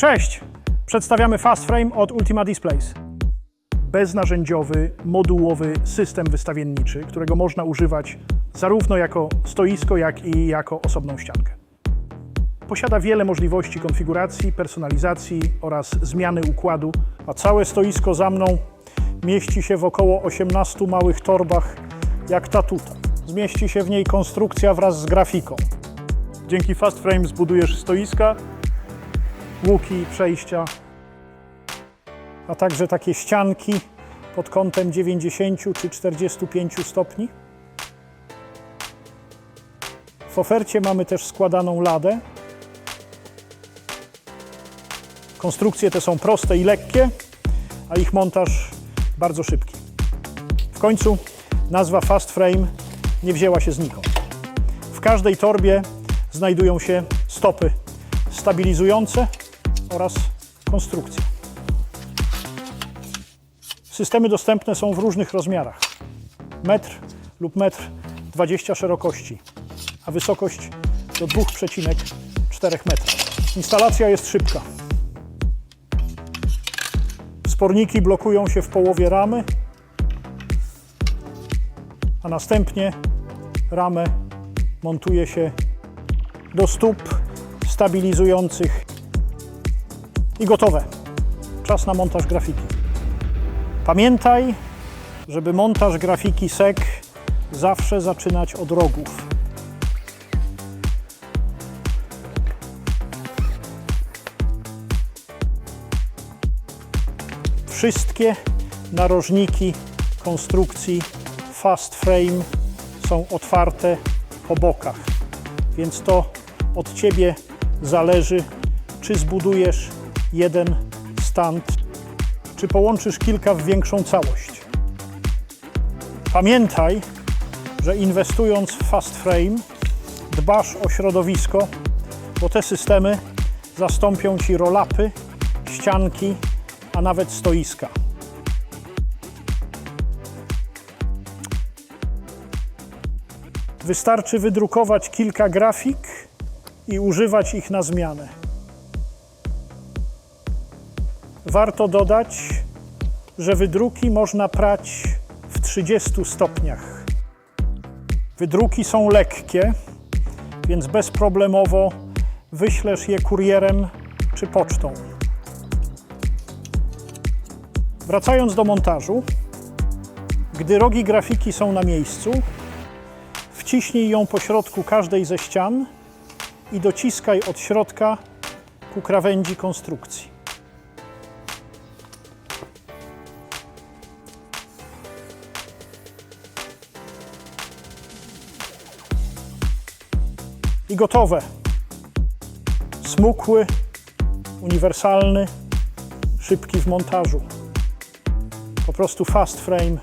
Cześć! Przedstawiamy Fast Frame od Ultima Displays. Beznarzędziowy, modułowy system wystawienniczy, którego można używać zarówno jako stoisko, jak i jako osobną ściankę. Posiada wiele możliwości konfiguracji, personalizacji oraz zmiany układu, a całe stoisko za mną mieści się w około 18 małych torbach, jak ta tutaj. Zmieści się w niej konstrukcja wraz z grafiką. Dzięki Fast Frame zbudujesz stoiska, łuki, przejścia, a także takie ścianki pod kątem 90 czy 45 stopni. W ofercie mamy też składaną ladę. Konstrukcje te są proste i lekkie, a ich montaż bardzo szybki. W końcu nazwa Fast Frame nie wzięła się znikąd. W każdej torbie znajdują się stopy stabilizujące oraz konstrukcja. Systemy dostępne są w różnych rozmiarach. Metr lub metr 20 szerokości, a wysokość do 2,4 metra. Instalacja jest szybka. Sporniki blokują się w połowie ramy, a następnie ramę montuje się do stóp stabilizujących i gotowe. Czas na montaż grafiki. Pamiętaj, żeby montaż grafiki SEC zawsze zaczynać od rogów. Wszystkie narożniki konstrukcji Fast Frame są otwarte po bokach, więc to od Ciebie zależy, czy zbudujesz jeden stand, czy połączysz kilka w większą całość. Pamiętaj, że inwestując w Fast Frame dbasz o środowisko, bo te systemy zastąpią Ci rolapy, ścianki, a nawet stoiska. Wystarczy wydrukować kilka grafik i używać ich na zmianę. Warto dodać, że wydruki można prać w 30 stopniach. Wydruki są lekkie, więc bezproblemowo wyślesz je kurierem czy pocztą. Wracając do montażu, gdy rogi grafiki są na miejscu, wciśnij ją po środku każdej ze ścian i dociskaj od środka ku krawędzi konstrukcji. I gotowe. Smukły, uniwersalny, szybki w montażu. Po prostu fast frame